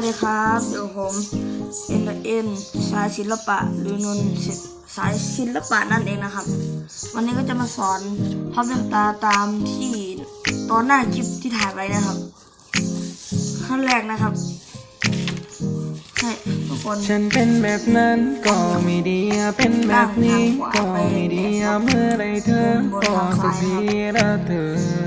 วัสดีครับเดี๋ยวผมเอ็นเอ็นสายศิลปะหรือนนสายศิลปะนั่นเองนะครับ วันนี้ก็จะมาสอนพับเล่นตาตามที่ตอนหน้าคลิปที่ถ่ายไว้นะครับ ขั้นแรกนะครับให้ทุกคนฉันเป็นแบบนั้นก็ไม่ดีเป็นแบบนี้ก็ไม่ดีเมื่อไรเธอก็สักทีละเธอ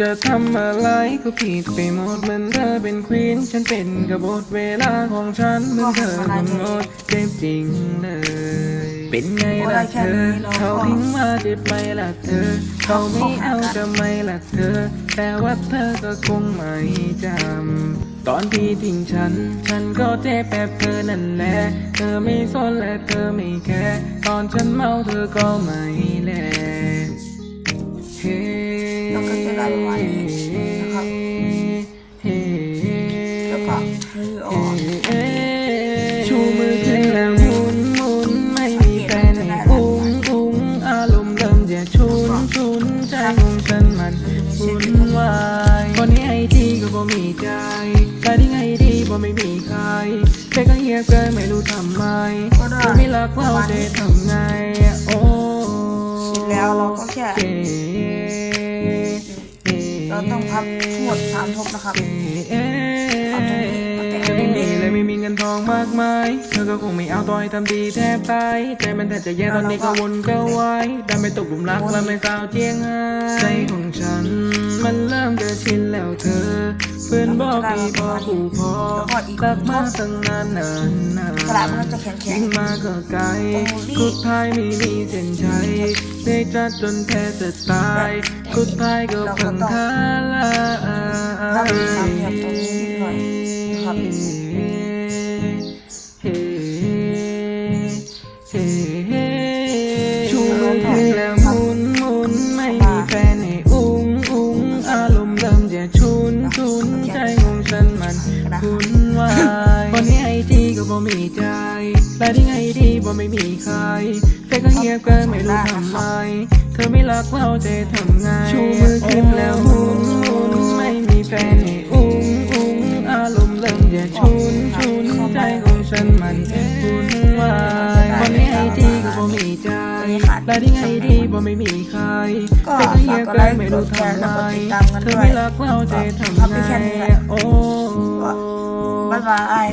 จะทำอะไรก็ผิดไปหมดเหมือนเธอเป็นควีนฉันเป็นกบฏเวลาของฉันเหมือนเธอกำหนดเจ็บจริงเลย เป็นไงล่ะเธอ เขาทิ้งมาเจ็บไหมล่ะเธอ เขาไม่เอาจะไม่ล่ะเธอ แต่ว่าเธอก็คงไม่จำตอนที่ทิ้งฉัน ฉันก็เจ็บแบบเธอนั่นแหละ เธอไม่สนและเธอไม่แคร์ตอนฉันเมาเธอก็ไม่แล ใจของฉันมันวุ่นวายวันนี้ไอทีก็บ่มีใจแต่ที่ไงดีบ่ไม่มีใครแค่ก็เงียบเกินไม่รู้ทำไมเธอไม่รักเราจะทำไงโอ้เสร็จแล้วเราก็แค่เก๋เราต้องพับทั้งหมดสามทบนะครับเอ๊จะไองมากมายเธอก็คงไม่เอาต่อยทำดีแทบตายใจมันแทบจะแย่ตอนนี้ก็วนก็วายดันไปตกหลุมรักแล้วไม่สาวเจียงไห้ใจของฉัน มันเริ่มจะชินแล้วเธอ เพื่อนบอกดีพอผูพอรักมาตั้งนานนานนานกระดาษมันก็จะแข็งยิ่งมาก็ไกลสุดท้ายไม่มีเส้นชัยได้จัดจนแพ้จะตายสุดท้ายก็พังทลายถ้ามีสามเหลี่ยมตรงนี้นิดหน่อย ชูมือขึ้นแล้วหมุนหมุนไม่มีแฟนให้อุ้งอุ้งอารมณ์เริ่มจะชุนชุนใจของฉันมันคุ้นวายวันนี้ไอทีก็บ่มีใจแต่ที่ไอดีบ่ไม่มีใครแต่ก็เงียบเกินไม่รู้ทำไมเธอไม่รักเราจะทำไงชูมือขึ้นแล้วหมุนหมุนไม่มีแฟนให้อุ้งอุ้งอารมณ์เริ่มจะชุนชุนใจของฉันมันวุ่นวาย และที่ไอดีบ่ไม่มีใครก็แต่ก็เงียบเกินไม่รู้ทำไมเธอไม่รักเราจะทำไงโอ้บ๊ายบาย